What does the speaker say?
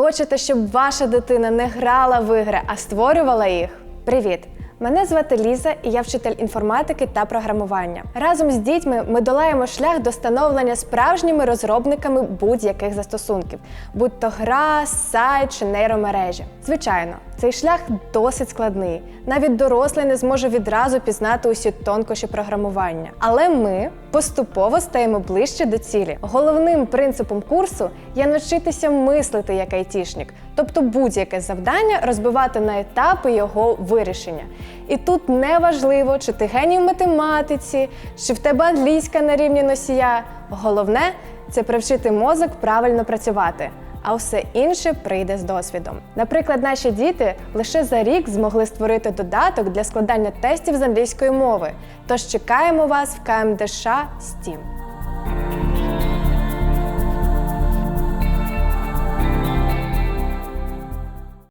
Хочете, щоб ваша дитина не грала в ігри, а створювала їх? Привіт! Мене звати Ліза, і я вчитель інформатики та програмування. Разом з дітьми ми долаємо шлях до становлення справжніми розробниками будь-яких застосунків, будь то гра, сайт чи нейромережі. Звичайно, цей шлях досить складний. Навіть дорослий не зможе відразу пізнати усі тонкощі програмування. Але ми поступово стаємо ближче до цілі. Головним принципом курсу є навчитися мислити як айтішник, тобто будь-яке завдання розбивати на етапи його вирішення. І тут не важливо, чи ти геній в математиці, чи в тебе англійська на рівні носія. Головне це привчити мозок правильно працювати. А все інше прийде з досвідом. Наприклад, наші діти лише за рік змогли створити додаток для складання тестів з англійської мови. Тож чекаємо вас в КМДШ STEAM.